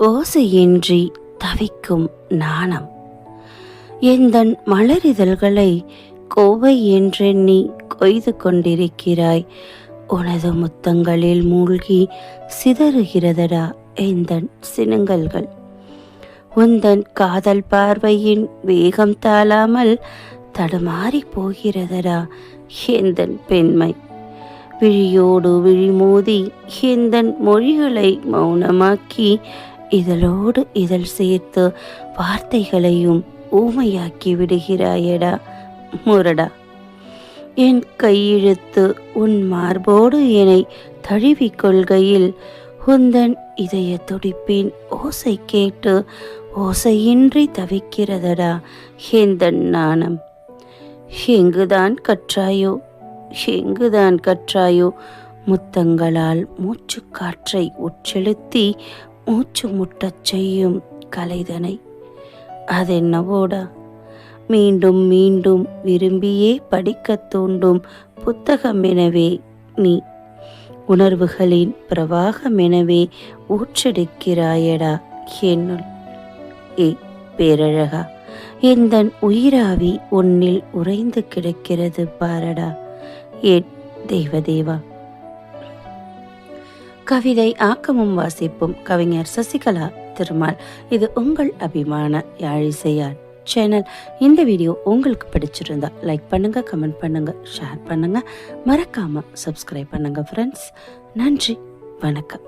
ஓசையின்றி தவிக்கும் நாணம். எந்தன் மலரிதழ்களை கோவை என்றெண்ணி கொய்து கொண்டிருக்கிறாய். உனது முத்தங்களில் மூழ்கி சிதறுகிறதடா எந்தன் சினுங்கல்கள். உந்தன் காதல் பார்வையின் வேகம் தாழாமல் தடுமாறி போகிறதடா எந்தன் பெண்மை. விழியோடு விழிமோதி எந்தன் மொழிகளை மௌனமாக்கி இதழோடு இதழ் சேர்த்து வார்த்தைகளையும் ஊமையாக்கி விடுகிறாயடா முரடா. என் கையிழுத்து உன் மார்போடு என்னை தழுவிக் கொள்கையில் உந்தன் இதய துடிப்பின் ஓசை கேட்டு ஓசையின்றி தவிக்கிறதடா ஹேந்தன் நாணம் எங்குதான் கற்றாயோ எங்குதான் கற்றாயோ முத்தங்களால் மூச்சு காற்றை உட்செலுத்தி மூச்சு முட்டச் செய்யும் கலைதனை. அதென்னவோடா? மீண்டும் மீண்டும் விரும்பியே படிக்கத் தூண்டும் புத்தகமெனவே நீ. உணர்வுகளின் பிரவாகமெனவே ஊற்றெடுக்கிறாயடா என்னுள். ஏ பேரழகா எந்தன் உயிராவி உன்னில் உறைந்து கிடக்கிறது பாரடா. ஏன் தேவதேவா கவிதை ஆக்கமும் வாசிப்பும் கவிஞர் சசிகலா திருமால். இது உங்கள் அபிமான யாழிசையார் சேனல். இந்த வீடியோ உங்களுக்கு பிடிச்சிருந்தா லைக் பண்ணுங்க கமெண்ட் பண்ணுங்க ஷேர் பண்ணுங்க. மறக்காம சப்ஸ்கிரைப் பண்ணுங்க ஃப்ரெண்ட்ஸ் நன்றி வணக்கம்.